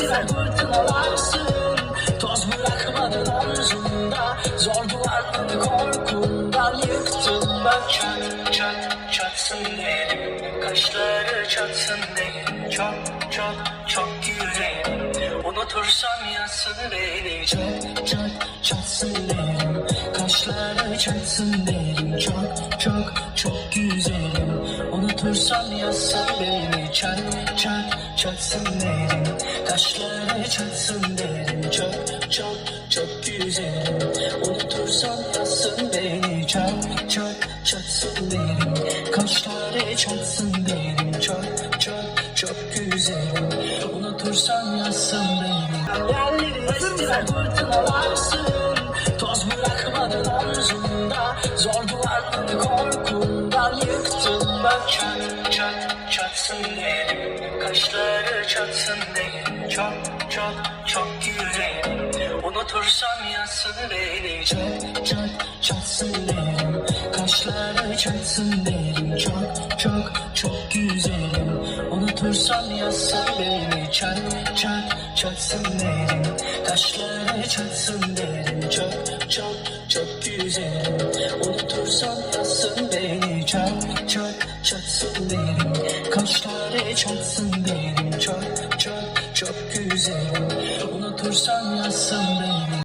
estiler fırtınalarsın Toz bırakmadın omzumda Zor korkumdan yıktın. Bak Çat çat çatsın derim Kaşları çatsın derim Çok çok çok yüreğim. Unutursam yatsın beni. Çat çat çatsın derim Kaşları çatsın derim Çok çok Unutursam yatsın beni Çat çat çatsın derim. Kaşları çatsın derim Çok çok çok güzelim Unutursam yatsın beni Çat çat çatsın derim. Kaşları çatsın derim Çok çok çok güzelim Unutursam yatsın beni. Yerleri estiler fırtınalarsın Toz bırakmadın omzumda Zor duvarları bak Çat çat çatsın derim Kaşları çatsın derim Çok çok çok yüreğim Unutursam yatsın beni Çat çat çatsın derim Kaşları çatsın derim Çok çok çok güzelim. Unutursam yatsın beni Çat çat çatsın derim Kaşları çatsın Çok çok çatsın derim. Kaşları çatsın derim. Çok çok çok güzelim. Unutursam yatsın beni